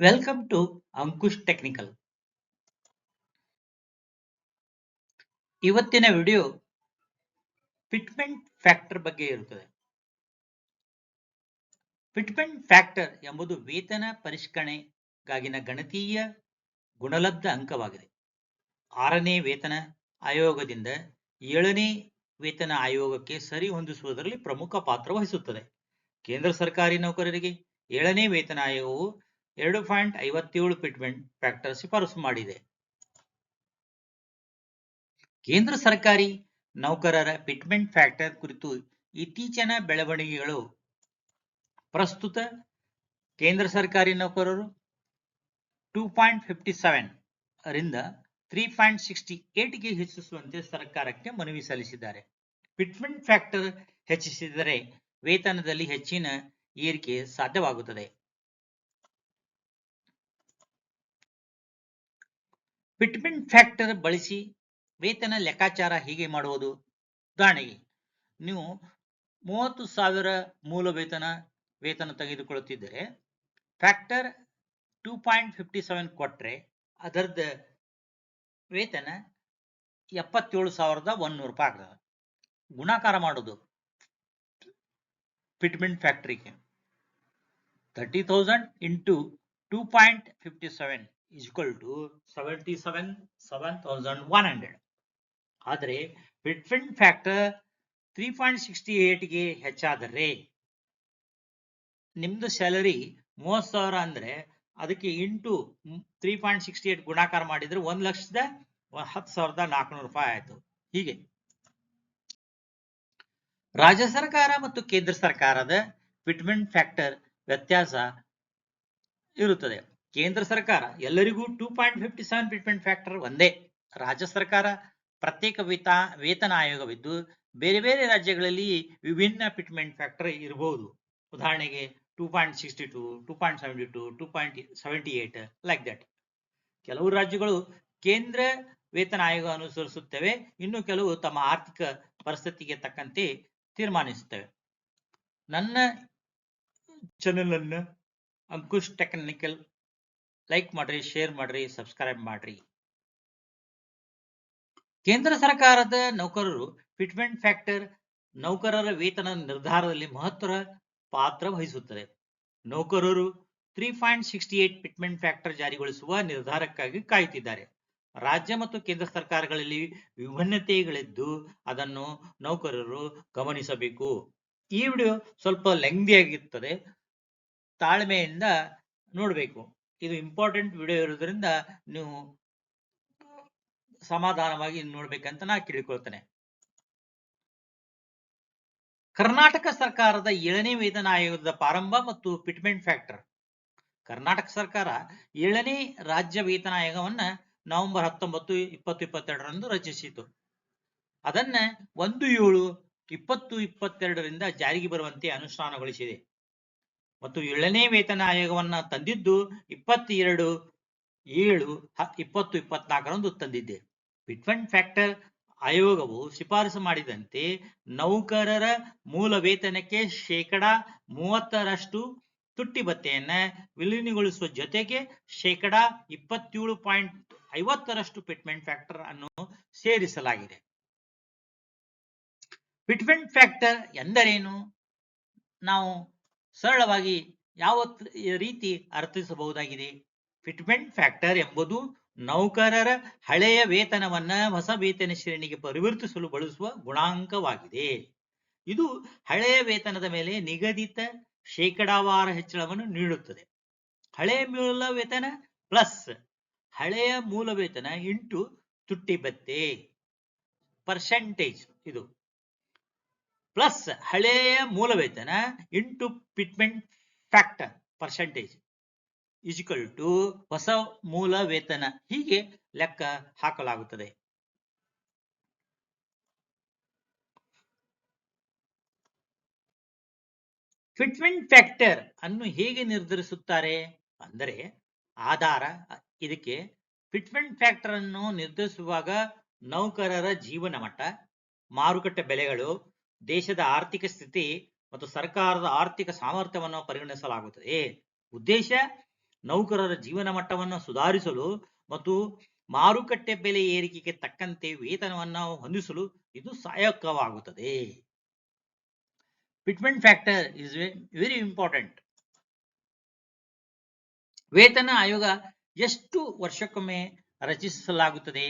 Welcome to Ankush technical ಇವತ್ತಿನ video fitment factor ಬಗ್ಗೆ ಇರುತ್ತದೆ. ಫಿಟ್ಮೆಂಟ್ ಫ್ಯಾಕ್ಟರ್ ಎಂಬುದು ವೇತನ ಪರಿಷ್ಕರಣೆಗಾಗಿನ ಗಣತೀಯ ಗುಣಲಬ್ಧ ಅಂಕವಾಗಿದೆ. ಆರನೇ ವೇತನ ಆಯೋಗದಿಂದ ಏಳನೇ ವೇತನ ಆಯೋಗಕ್ಕೆ ಸರಿ ಹೊಂದಿಸುವುದರಲ್ಲಿ ಪ್ರಮುಖ ಪಾತ್ರ ವಹಿಸುತ್ತದೆ. ಕೇಂದ್ರ ಸರ್ಕಾರಿ ನೌಕರರಿಗೆ ಏಳನೇ ವೇತನ ಆಯೋಗವು ಎರಡು ಪಾಯಿಂಟ್ ಐವತ್ತೇಳು ಪಿಟ್ಮೆಂಟ್ ಫ್ಯಾಕ್ಟರ್ ಶಿಫಾರಸು ಮಾಡಿದೆ. ಕೇಂದ್ರ ಸರ್ಕಾರಿ ನೌಕರರ ಪಿಟ್ಮೆಂಟ್ ಫ್ಯಾಕ್ಟರ್ ಕುರಿತು ಇತ್ತೀಚಿನ ಬೆಳವಣಿಗೆಗಳು ಪ್ರಸ್ತುತ ಕೇಂದ್ರ ಸರ್ಕಾರಿ ನೌಕರರು ಟೂ ಪಾಯಿಂಟ್ ಫಿಫ್ಟಿ ಸೆವೆನ್ ರಿಂದ ತ್ರೀ ಪಾಯಿಂಟ್ ಸಿಕ್ಸ್ಟಿ ಏಟ್ಗೆ ಹೆಚ್ಚಿಸುವಂತೆ ಸರ್ಕಾರಕ್ಕೆ ಮನವಿ ಸಲ್ಲಿಸಿದ್ದಾರೆ. ಫಿಟ್ಮೆಂಟ್ ಫ್ಯಾಕ್ಟರ್ ಹೆಚ್ಚಿಸಿದರೆ ವೇತನದಲ್ಲಿ ಹೆಚ್ಚಿನ ಏರಿಕೆ ಸಾಧ್ಯವಾಗುತ್ತದೆ. ಫಿಟ್ಮೆಂಟ್ ಫ್ಯಾಕ್ಟರ್ ಬಳಸಿ ವೇತನ ಲೆಕ್ಕಾಚಾರ ಹೀಗೆ ಮಾಡುವುದು? ಉದಾಹರಣೆಗೆ, ನೀವು ಮೂವತ್ತು ಸಾವಿರ ಮೂಲ ವೇತನ ವೇತನ ತೆಗೆದುಕೊಳ್ಳುತ್ತಿದ್ದರೆ, factor two point fifty seven ಕೊಟ್ಟರೆ ಅದರದ ವೇತನ ಎಪ್ಪತ್ತೇಳು ಸಾವಿರದ ಒಂದೂರು ರೂಪಾಯಿ ಆಗ್ತದೆ. ಗುಣಾಕಾರ ಮಾಡೋದು fitment ಫ್ಯಾಕ್ಟ್ರಿಗೆ. Thirty thousand into two point fifty seven. Equal to seventy seven seven thousand one hundred ಆದರೆ between factor three point sixty ಏಟ್ಗೆ ಹೆಚ್ಚಾದರೆ ನಿಮ್ದು ಸ್ಯಾಲರಿ ಮೂವತ್ತು ಸಾವಿರ ಅಂದ್ರೆ ಅದಕ್ಕೆ into three point sixty eight ಗುಣಾಕಾರ ಮಾಡಿದ್ರೆ ಒಂದ್ ಲಕ್ಷದ ಹತ್ತು ಸಾವಿರದ ನಾಲ್ಕುನೂರು ರೂಪಾಯಿ ಆಯ್ತು. ಹೀಗೆ. ರಾಜ್ಯ ಸರ್ಕಾರ ಮತ್ತು ಕೇಂದ್ರ ಸರ್ಕಾರದ ಫಿಟ್ಮೆಂಟ್ ಫ್ಯಾಕ್ಟರ್ ವ್ಯತ್ಯಾಸ ಇರುತ್ತದೆ. ಕೇಂದ್ರ ಸರ್ಕಾರ ಎಲ್ಲರಿಗೂ two point fifty seven treatment factor ಒಂದೇ. ರಾಜ್ಯ ಸರ್ಕಾರ ಪ್ರತ್ಯೇಕ ವೇತ, ವೇತನ ಆಯೋಗವಿದ್ದು ಬೇರೆ ಬೇರೆ ರಾಜ್ಯಗಳಲ್ಲಿ ವಿಭಿನ್ನ ಟ್ರೀಟ್ಮೆಂಟ್ ಫ್ಯಾಕ್ಟರ್ ಇರಬಹುದು ಉದಾಹರಣೆಗೆ two point sixty to two point seventy to two point seventy eight like that ಕೆಲವು ರಾಜ್ಯಗಳು ಕೇಂದ್ರ ವೇತನ ಆಯೋಗ ಅನುಸರಿಸುತ್ತವೆ, ಇನ್ನು ಕೆಲವು ತಮ್ಮ ಆರ್ಥಿಕ ಪರಿಸ್ಥಿತಿಗೆ ತಕ್ಕಂತೆ ತೀರ್ಮಾನಿಸುತ್ತವೆ. ನನ್ನ ಚಾನೆಲ್ ಅನ್ನು ಅಂಕುಶ್ ಟೆಕ್ನಿಕಲ್ ಲೈಕ್ ಮಾಡ್ರಿ ಶೇರ್ ಮಾಡ್ರಿ ಸಬ್ಸ್ಕ್ರೈಬ್ ಮಾಡ್ರಿ. ಕೇಂದ್ರ ಸರ್ಕಾರದ ನೌಕರರು ಫಿಟ್ಮೆಂಟ್ ಫ್ಯಾಕ್ಟರ್ ನೌಕರರ ವೇತನ ನಿರ್ಧಾರದಲ್ಲಿ ಮಹತ್ವ ಪಾತ್ರ ವಹಿಸುತ್ತದೆ. ನೌಕರರು three point sixty eight fitment factor ಜಾರಿಗೊಳಿಸುವ ನಿರ್ಧಾರಕ್ಕಾಗಿ ಕಾಯುತ್ತಿದ್ದಾರೆ. ರಾಜ್ಯ ಮತ್ತು ಕೇಂದ್ರ ಸರ್ಕಾರಗಳಲ್ಲಿ ವಿಭಿನ್ನತೆಗಳಿದ್ದು ಅದನ್ನು ನೌಕರರು ಗಮನಿಸಬೇಕು. ಈ ವಿಡಿಯೋ ಸ್ವಲ್ಪ ಲೆಂಗ್ದಿ ಆಗಿರ್ತದೆ. ತಾಳ್ಮೆಯಿಂದ ನೋಡಬೇಕು. ಇದು ಇಂಪಾರ್ಟೆಂಟ್ ವಿಡಿಯೋ ಇರೋದ್ರಿಂದ ನೀವು ಸಮಾಧಾನವಾಗಿ ನೋಡ್ಬೇಕಂತ ನಾ ಕೇಳಿಕೊಳ್ತೇನೆ. ಕರ್ನಾಟಕ ಸರ್ಕಾರದ ಏಳನೇ ವೇತನ ಆಯೋಗದ ಪ್ರಾರಂಭ ಮತ್ತು ಫಿಟ್ಮೆಂಟ್ ಫ್ಯಾಕ್ಟರ್ ಕರ್ನಾಟಕ ಸರ್ಕಾರ ಏಳನೇ ರಾಜ್ಯ ವೇತನ ಆಯೋಗವನ್ನ ನವೆಂಬರ್ ಹತ್ತೊಂಬತ್ತು, ಇಪ್ಪತ್ತು ಇಪ್ಪತ್ತೆರಡರಂದು ರಚಿಸಿತು. ಅದನ್ನ ಒಂದು ಏಳು, ಇಪ್ಪತ್ತು ಇಪ್ಪತ್ತೆರಡರಿಂದ ಜಾರಿಗೆ ಬರುವಂತೆ ಅನುಷ್ಠಾನಗೊಳಿಸಿದೆ. ಮತ್ತು ಏಳನೇ ವೇತನ ಆಯೋಗವನ್ನ ತಂದಿದ್ದು ಇಪ್ಪತ್ತೆರಡು, ಏಳು ಇಪ್ಪತ್ತು, ಇಪ್ಪತ್ನಾಲ್ಕರಂದು ತಂದಿದ್ದೆ. ಫಿಟ್ಮೆಂಟ್ ಫ್ಯಾಕ್ಟರ್ ಆಯೋಗವು ಶಿಫಾರಸು ಮಾಡಿದಂತೆ ನೌಕರರ ಮೂಲ ವೇತನಕ್ಕೆ ಶೇಕಡ ಮೂವತ್ತರಷ್ಟು ತುಟ್ಟಿ ಭತ್ತೆಯನ್ನ ವಿಲೀನಗೊಳಿಸುವ ಜೊತೆಗೆ ಶೇಕಡ ಇಪ್ಪತ್ತೇಳು ಪಾಯಿಂಟ್ ಐವತ್ತರಷ್ಟು ಫಿಟ್ಮೆಂಟ್ ಫ್ಯಾಕ್ಟರ್ ಅನ್ನು ಸೇರಿಸಲಾಗಿದೆ. ಫಿಟ್ಮೆಂಟ್ ಫ್ಯಾಕ್ಟರ್ ಎಂದರೇನು? ನಾವು ಸರಳವಾಗಿ ಯಾವ ರೀತಿ ಅರ್ಥಿಸಬಹುದಾಗಿದೆ? ಫಿಟ್ಮೆಂಟ್ ಫ್ಯಾಕ್ಟರ್ ಎಂಬುದು ನೌಕರರ ಹಳೆಯ ವೇತನವನ್ನ ಹೊಸ ವೇತನ ಶ್ರೇಣಿಗೆ ಪರಿವರ್ತಿಸಲು ಬಳಸುವ ಗುಣಾಂಕವಾಗಿದೆ. ಇದು ಹಳೆಯ ವೇತನದ ಮೇಲೆ ನಿಗದಿತ ಶೇಕಡಾವಾರ ಹೆಚ್ಚಳವನ್ನು ನೀಡುತ್ತದೆ. ಹಳೆಯ ಮೂಲ ವೇತನ ಪ್ಲಸ್ ಹಳೆಯ ಮೂಲ ವೇತನ ಇಂಟು ತುಟ್ಟಿ ಭತ್ತೆ ಪರ್ಸೆಂಟೇಜ್ ಇದು. ಪ್ಲಸ್ ಹಳೆಯ ಮೂಲ ವೇತನ into fitment factor percentage equal to ಹೊಸ ಮೂಲ ವೇತನ ಹೀಗೆ ಲೆಕ್ಕ ಹಾಕಲಾಗುತ್ತದೆ. ಫಿಟ್ಮೆಂಟ್ ಫ್ಯಾಕ್ಟರ್ ಅನ್ನು ಹೇಗೆ ನಿರ್ಧರಿಸುತ್ತಾರೆ? ಅಂದರೆ ಆಧಾರ, ಇದಕ್ಕೆ ಫಿಟ್ಮೆಂಟ್ ಫ್ಯಾಕ್ಟರ್ ಅನ್ನು ನಿರ್ಧರಿಸುವಾಗ ನೌಕರರ ಜೀವನ ಮಟ್ಟ, ಮಾರುಕಟ್ಟೆ ಬೆಲೆಗಳು ದೇಶದ ಆರ್ಥಿಕ ಸ್ಥಿತಿ ಮತ್ತು ಸರ್ಕಾರದ ಆರ್ಥಿಕ ಸಾಮರ್ಥ್ಯವನ್ನು ಪರಿಗಣಿಸಲಾಗುತ್ತದೆ. ಉದ್ದೇಶ, ನೌಕರರ ಜೀವನ ಮಟ್ಟವನ್ನು ಸುಧಾರಿಸಲು ಮತ್ತು ಮಾರುಕಟ್ಟೆ ಬೆಲೆ ಏರಿಕೆಗೆ ತಕ್ಕಂತೆ ವೇತನವನ್ನು ಹೊಂದಿಸಲು ಇದು ಸಹಾಯಕವಾಗುತ್ತದೆ. Fitment factor is very important ವೇತನ ಆಯೋಗ ಎಷ್ಟು ವರ್ಷಕ್ಕೊಮ್ಮೆ ರಚಿಸಲಾಗುತ್ತದೆ?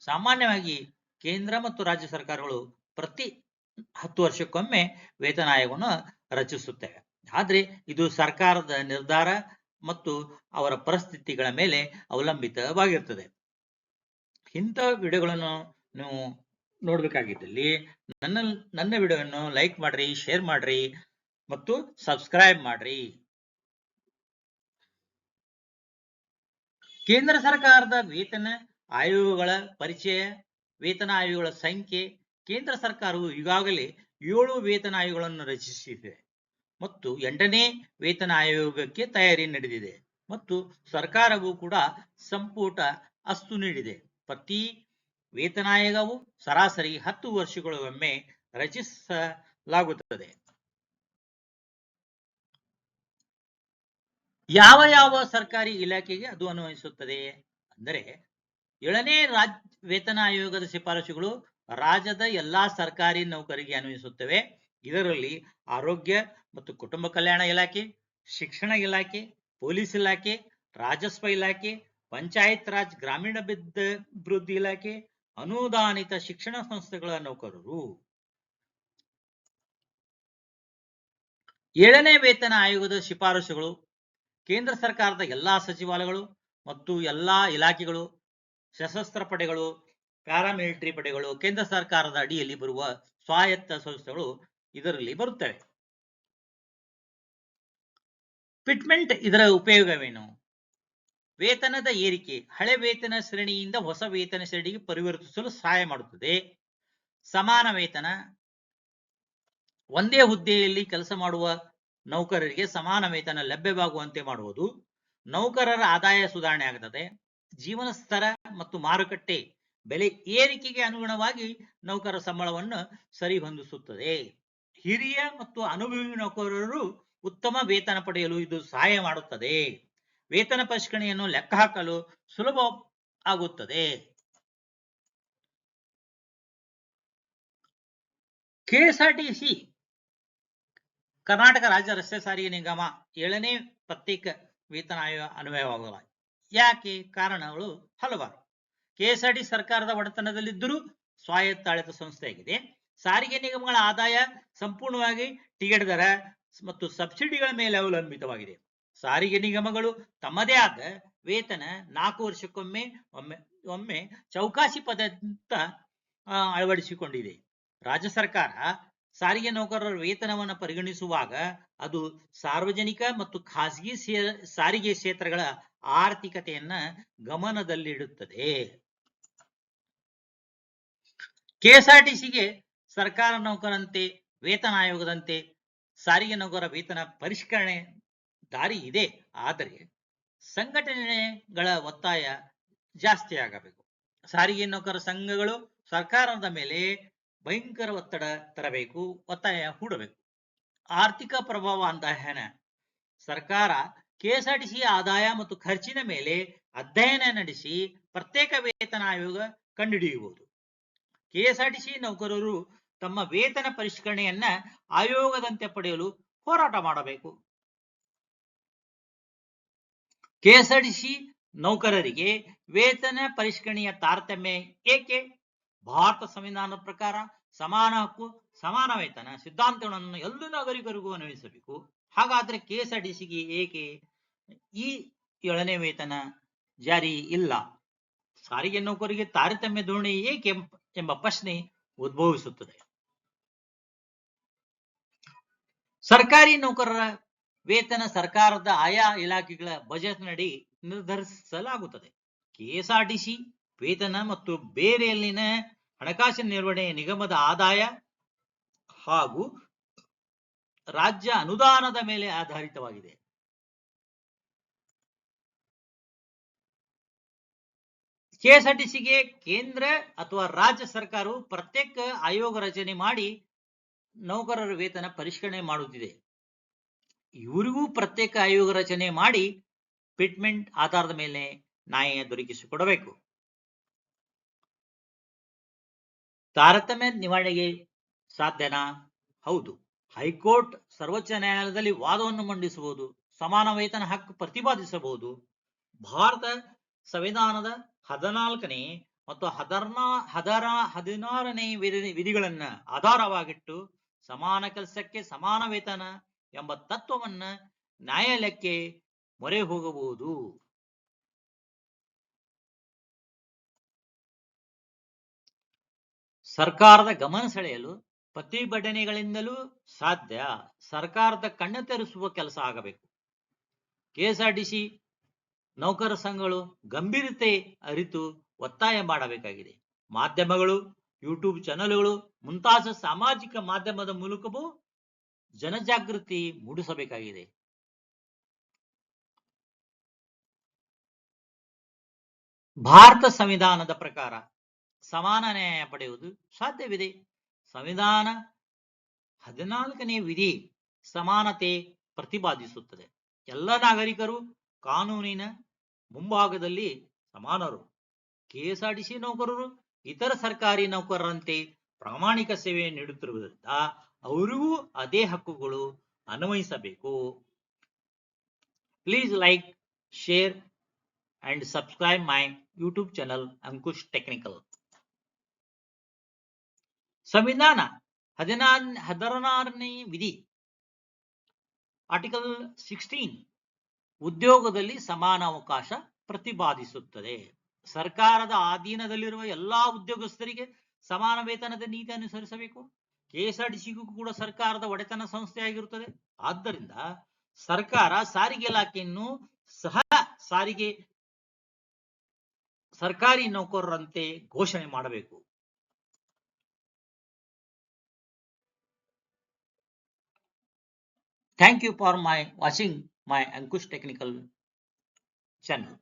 ಸಾಮಾನ್ಯವಾಗಿ ಕೇಂದ್ರ ಮತ್ತು ರಾಜ್ಯ ಸರ್ಕಾರಗಳು ಪ್ರತಿ ಹತ್ತು ವರ್ಷಕ್ಕೊಮ್ಮೆ ವೇತನ ಆಯೋಗವನ್ನು ರಚಿಸುತ್ತೇವೆ. ಆದ್ರೆ ಇದು ಸರ್ಕಾರದ ನಿರ್ಧಾರ ಮತ್ತು ಅವರ ಪರಿಸ್ಥಿತಿಗಳ ಮೇಲೆ ಅವಲಂಬಿತವಾಗಿರ್ತದೆ. ಇಂಥ ವಿಡಿಯೋಗಳನ್ನು ನೀವು ನೋಡ್ಬೇಕಾಗಿದ್ದಲ್ಲಿ ನನ್ನ ನನ್ನ ವಿಡಿಯೋವನ್ನು ಲೈಕ್ ಮಾಡ್ರಿ, ಶೇರ್ ಮಾಡ್ರಿ ಮತ್ತು ಸಬ್ಸ್ಕ್ರೈಬ್ ಮಾಡ್ರಿ. ಕೇಂದ್ರ ಸರ್ಕಾರದ ವೇತನ ಆಯೋಗಗಳ ಪರಿಚಯ, ವೇತನ ಆಯೋಗಗಳ ಸಂಖ್ಯೆ ಕೇಂದ್ರ ಸರ್ಕಾರವು ಈಗಾಗಲೇ ಏಳು ವೇತನ ಆಯೋಗಗಳನ್ನು ರಚಿಸಿದೆ ಮತ್ತು ಎಂಟನೇ ವೇತನ ಆಯೋಗಕ್ಕೆ ತಯಾರಿ ನಡೆದಿದೆ ಮತ್ತು ಸರ್ಕಾರವು ಕೂಡ ಸಂಪುಟ ಅಸ್ತು ನೀಡಿದೆ. ಪ್ರತಿ ವೇತನ ಆಯೋಗವು ಸರಾಸರಿ ಹತ್ತು ವರ್ಷಗಳಿಗೊಮ್ಮೆ ರಚಿಸಲಾಗುತ್ತದೆ. ಯಾವ ಯಾವ ಸರ್ಕಾರಿ ಇಲಾಖೆಗೆ ಅದು ಅನ್ವಯಿಸುತ್ತದೆ? ಅಂದರೆ ಏಳನೇ ರಾಜ್ಯ ವೇತನ ಆಯೋಗದ ಶಿಫಾರಸುಗಳು ರಾಜ್ಯದ ಎಲ್ಲಾ ಸರ್ಕಾರಿ ನೌಕರಿಗೆ ಅನ್ವಯಿಸುತ್ತವೆ. ಇದರಲ್ಲಿ ಆರೋಗ್ಯ ಮತ್ತು ಕುಟುಂಬ ಕಲ್ಯಾಣ ಇಲಾಖೆ, ಶಿಕ್ಷಣ ಇಲಾಖೆ, ಪೊಲೀಸ್ ಇಲಾಖೆ, ರಾಜಸ್ವ ಇಲಾಖೆ, ಪಂಚಾಯತ್ ರಾಜ್, ಗ್ರಾಮೀಣ ಅಭಿವೃದ್ಧಿ ಇಲಾಖೆ, ಅನುದಾನಿತ ಶಿಕ್ಷಣ ಸಂಸ್ಥೆಗಳ ನೌಕರರು. ಏಳನೇ ವೇತನ ಆಯೋಗದ ಶಿಫಾರಸುಗಳು, ಕೇಂದ್ರ ಸರ್ಕಾರದ ಎಲ್ಲಾ ಸಚಿವಾಲಯಗಳು ಮತ್ತು ಎಲ್ಲಾ ಇಲಾಖೆಗಳು, ಸಶಸ್ತ್ರ ಪಡೆಗಳು ಪ್ಯಾರಾಮಿಲಿಟರಿ ಪಡೆಗಳು ಕೇಂದ್ರ ಸರ್ಕಾರದ ಅಡಿಯಲ್ಲಿ ಬರುವ ಸ್ವಾಯತ್ತ ಸಂಸ್ಥೆಗಳು ಇದರಲ್ಲಿ ಬರುತ್ತವೆ. ಫಿಟ್ಮೆಂಟ್ ಇದರ ಉಪಯೋಗವೇನು? ವೇತನದ ಏರಿಕೆ, ಹಳೆ ವೇತನ ಶ್ರೇಣಿಯಿಂದ ಹೊಸ ವೇತನ ಶ್ರೇಣಿಗೆ ಪರಿವರ್ತಿಸಲು ಸಹಾಯ ಮಾಡುತ್ತದೆ. ಸಮಾನ ವೇತನ, ಒಂದೇ ಹುದ್ದೆಯಲ್ಲಿ ಕೆಲಸ ಮಾಡುವ ನೌಕರರಿಗೆ ಸಮಾನ ವೇತನ ಲಭ್ಯವಾಗುವಂತೆ ಮಾಡುವುದು. ನೌಕರರ ಆದಾಯ ಸುಧಾರಣೆ ಆಗುತ್ತದೆ ಜೀವನ ಸ್ತರ ಮತ್ತು ಮಾರುಕಟ್ಟೆ ಬೆಲೆ ಏರಿಕೆಗೆ ಅನುಗುಣವಾಗಿ ನೌಕರ ಸಂಬಳವನ್ನು ಸರಿಹೊಂದಿಸುತ್ತದೆ ಹಿರಿಯ ಮತ್ತು ಅನುಭವಿ ನೌಕರರು ಉತ್ತಮ ವೇತನ ಪಡೆಯಲು ಇದು ಸಹಾಯ ಮಾಡುತ್ತದೆ. ವೇತನ ಪರಿಷ್ಕರಣೆಯನ್ನು ಲೆಕ್ಕ ಹಾಕಲು ಸುಲಭ ಆಗುತ್ತದೆ. ಕೆಎಸ್ಆರ್ಟಿಸಿ ಕರ್ನಾಟಕ ರಾಜ್ಯ ರಸ್ತೆ ಸಾರಿಗೆ ನಿಗಮ ಏಳನೇ ಪ್ರತ್ಯೇಕ ವೇತನ ಆಯೋಗ ಅನ್ವಯವಾಗಲ್ಲ ಯಾಕೆ ಕಾರಣಗಳು ಹಲವಾರು. ಕೆಎಸ್ಆರ್ಟಿ ಸರ್ಕಾರದ ಒಡೆತನದಲ್ಲಿದ್ದರೂ ಸ್ವಾಯತ್ತಾಳಿತ ಸಂಸ್ಥೆಯಾಗಿದೆ. ಸಾರಿಗೆ ನಿಗಮಗಳ ಆದಾಯ ಸಂಪೂರ್ಣವಾಗಿ ಟಿಕೆಟ್ ದರ ಮತ್ತು ಸಬ್ಸಿಡಿಗಳ ಮೇಲೆ ಅವಲಂಬಿತವಾಗಿದೆ. ಸಾರಿಗೆ ನಿಗಮಗಳು ತಮ್ಮದೇ ಆದ ವೇತನ ನಾಲ್ಕು ವರ್ಷಕ್ಕೊಮ್ಮೆ, ಒಮ್ಮೆ ಒಮ್ಮೆ ಚೌಕಾಸಿ ಪದಂತ ಅಳವಡಿಸಿಕೊಂಡಿದೆ. ರಾಜ್ಯ ಸರ್ಕಾರ ಸಾರಿಗೆ ನೌಕರರ ವೇತನವನ್ನು ಪರಿಗಣಿಸುವಾಗ ಅದು ಸಾರ್ವಜನಿಕ ಮತ್ತು ಖಾಸಗಿ ಸಾರಿಗೆ ಕ್ಷೇತ್ರಗಳ ಆರ್ಥಿಕತೆಯನ್ನ ಗಮನದಲ್ಲಿಡುತ್ತದೆ. ಕೆಎಸ್ಆರ್ಟಿಸಿಗೆ ಸರ್ಕಾರ ನೌಕರಂತೆ, ವೇತನ ಆಯೋಗದಂತೆ ಸಾರಿಗೆ ನೌಕರ ವೇತನ ಪರಿಷ್ಕರಣೆ ದಾರಿ ಇದೆ. ಆದರೆ ಸಂಘಟನೆಗಳ ಒತ್ತಾಯ ಜಾಸ್ತಿ ಆಗಬೇಕು. ಸಾರಿಗೆ ನೌಕರ ಸಂಘಗಳು ಸರ್ಕಾರದ ಮೇಲೆ ಭಯಂಕರ ಒತ್ತಡ ತರಬೇಕು, ಒತ್ತಾಯ ಹೂಡಬೇಕು. ಆರ್ಥಿಕ ಪ್ರಭಾವ ಅಧ್ಯಯನ ಸರ್ಕಾರ ಕೆಎಸ್ಆರ್ಟಿಸಿ ಆದಾಯ ಮತ್ತು ಖರ್ಚಿನ ಮೇಲೆ ಅಧ್ಯಯನ ನಡೆಸಿ ಪ್ರತ್ಯೇಕ ವೇತನ ಆಯೋಗ ಕಂಡುಹಿಡಿಯುವುದು. ಕೆಎಸ್ಆರ್ಟಿಸಿ ನೌಕರರು ತಮ್ಮ ವೇತನ ಪರಿಷ್ಕರಣೆಯನ್ನ ಆಯೋಗದಂತೆ ಪಡೆಯಲು ಹೋರಾಟ ಮಾಡಬೇಕು. ಕೆಎಸ್ಆರ್ಟಿಸಿ ನೌಕರರಿಗೆ ವೇತನ ಪರಿಷ್ಕರಣೆಯ ತಾರತಮ್ಯ ಏಕೆ? ಭಾರತ ಸಂವಿಧಾನದ ಪ್ರಕಾರ ಸಮಾನ ಹಕ್ಕು, ಸಮಾನ ವೇತನ ಸಿದ್ಧಾಂತಗಳನ್ನು ಎಲ್ಲ ನಾಗರಿಕರಿಗೂ ಅನ್ವಯಿಸಬೇಕು. ಹಾಗಾದ್ರೆ ಕೆಎಸ್ಆರ್ಟಿಸಿಗೆ ಏಕೆ ಈ ಏಳನೇ ವೇತನ ಜಾರಿ ಇಲ್ಲ? ಸಾರಿಗೆ ನೌಕರಿಗೆ ತಾರತಮ್ಯ ಧೋರಣೆ ಏಕೆ ಎಂಬ- ಪ್ರಶ್ನೆ ಉದ್ಭವಿಸುತ್ತದೆ. ಸರ್ಕಾರಿ ನೌಕರರ ವೇತನ ಸರ್ಕಾರದ ಆಯಾ ಇಲಾಖೆಗಳ ಬಜೆಟ್ನಡಿ ನಿರ್ಧರಿಸಲಾಗುತ್ತದೆ. ಕೆಎಸ್ಆರ್ಟಿಸಿ, ವೇತನ ಮತ್ತು ಬೇರೆಯಲ್ಲಿನ ಹಣಕಾಸಿನ ನಿರ್ವಹಣೆ ನಿಗಮದ ಆದಾಯ ಹಾಗೂ ರಾಜ್ಯ ಅನುದಾನದ ಮೇಲೆ ಆಧಾರಿತವಾಗಿದೆ. ಕೆಎಸ್ಆರ್ಟಿಸಿಗೆ ಕೇಂದ್ರ ಅಥವಾ ರಾಜ್ಯ ಸರ್ಕಾರವು ಪ್ರತ್ಯೇಕ ಆಯೋಗ ರಚನೆ ಮಾಡಿ ನೌಕರರ ವೇತನ ಪರಿಷ್ಕರಣೆ ಮಾಡುತ್ತಿದೆ. ಇವರಿಗೂ ಪ್ರತ್ಯೇಕ ಆಯೋಗ ರಚನೆ ಮಾಡಿ ಫಿಟ್ಮೆಂಟ್ ಆಧಾರದ ಮೇಲೆ ನ್ಯಾಯ ದೊರಕಿಸಿಕೊಡಬೇಕು. ತಾರತಮ್ಯ ನಿವಾರಣೆಗೆ ಸಾಧ್ಯನಾ? ಹೌದು. ಹೈಕೋರ್ಟ್ ಸರ್ವೋಚ್ಚ ನ್ಯಾಯಾಲಯದಲ್ಲಿ ವಾದವನ್ನು ಮಂಡಿಸಬಹುದು ಸಮಾನ ವೇತನ ಹಕ್ಕು ಪ್ರತಿಪಾದಿಸಬಹುದು. ಭಾರತ ಸಂವಿಧಾನದ ಹದಿನಾಲ್ಕನೇ ಮತ್ತು ಹದರ್ನಾ ಹದರ ಹದಿನಾರನೇ ವಿಧಿ, ವಿಧಿಗಳನ್ನ ಆಧಾರವಾಗಿಟ್ಟು ಸಮಾನ ಕೆಲಸಕ್ಕೆ ಸಮಾನ ವೇತನ ಎಂಬ ತತ್ವವನ್ನ ನ್ಯಾಯಾಲಯಕ್ಕೆ ಮೊರೆ ಹೋಗಬಹುದು. ಸರ್ಕಾರದ ಗಮನ ಸೆಳೆಯಲು ಪ್ರತಿಭಟನೆಗಳಿಂದಲೂ ಸಾಧ್ಯ. ಸರ್ಕಾರದ ಕಣ್ಣು ತೆರೆಸುವ ಕೆಲಸ ಆಗಬೇಕು. ಕೆಎಸ್ಆರ್ಟಿಸಿ ನೌಕರ ಸಂಘಗಳು ಗಂಭೀರತೆ ಅರಿತು ಒತ್ತಾಯ ಮಾಡಬೇಕಾಗಿದೆ. ಮಾಧ್ಯಮಗಳು ಯೂಟ್ಯೂಬ್ ಚಾನೆಲ್ಗಳು ಮುಂತಾದ ಸಾಮಾಜಿಕ ಮಾಧ್ಯಮದ ಮೂಲಕವೂ ಜನಜಾಗೃತಿ ಮೂಡಿಸಬೇಕಾಗಿದೆ. ಭಾರತ ಸಂವಿಧಾನದ ಪ್ರಕಾರ ಸಮಾನ ನ್ಯಾಯ ಪಡೆಯುವುದು ಸಾಧ್ಯವಿದೆ. ಸಂವಿಧಾನ ಹದಿನಾಲ್ಕನೇ ವಿಧಿ ಸಮಾನತೆ ಪ್ರತಿಪಾದಿಸುತ್ತದೆ. ಎಲ್ಲ ನಾಗರಿಕರು ಕಾನೂನಿನ ಮುಂಭಾಗದಲ್ಲಿ ಸಮಾನರು. ಕೆಎಸ್ಆರ್ಟಿಸಿ ನೌಕರರು, ಇತರ ಸರ್ಕಾರಿ ನೌಕರರಂತೆ ಪ್ರಾಮಾಣಿಕ ಸೇವೆ ನೀಡುತ್ತಿರುವುದರಿಂದ ಅವರಿಗೂ ಅದೇ ಹಕ್ಕುಗಳು ಅನ್ವಯಿಸಬೇಕು. Please like share and subscribe my YouTube channel Ankush technical ಸಂವಿಧಾನ ಹದಿನಾ ಹದಿನಾರನೇ ವಿಧಿ ಆರ್ಟಿಕಲ್ ಸಿಕ್ಸ್ಟೀನ್ ಉದ್ಯೋಗದಲ್ಲಿ ಸಮಾನ ಅವಕಾಶ ಪ್ರತಿಪಾದಿಸುತ್ತದೆ. ಸರ್ಕಾರದ ಅಧೀನದಲ್ಲಿರುವ ಎಲ್ಲಾ ಉದ್ಯೋಗಸ್ಥರಿಗೆ ಸಮಾನ ವೇತನದ ನೀತಿ ಅನುಸರಿಸಬೇಕು. ಕೆಎಸ್ಆರ್ಟಿಸಿಗೂ ಕೂಡ ಸರ್ಕಾರದ ಒಡೆತನ ಸಂಸ್ಥೆಯಾಗಿರುತ್ತದೆ. ಆದ್ದರಿಂದ ಸರ್ಕಾರ ಸಾರಿಗೆ ಇಲಾಖೆಯನ್ನು ಸಹ ಸಾರಿಗೆ ಸರ್ಕಾರಿ ನೌಕರರಂತೆ ಘೋಷಣೆ ಮಾಡಬೇಕು. Thank you for my watching. My Ankush Technical channel.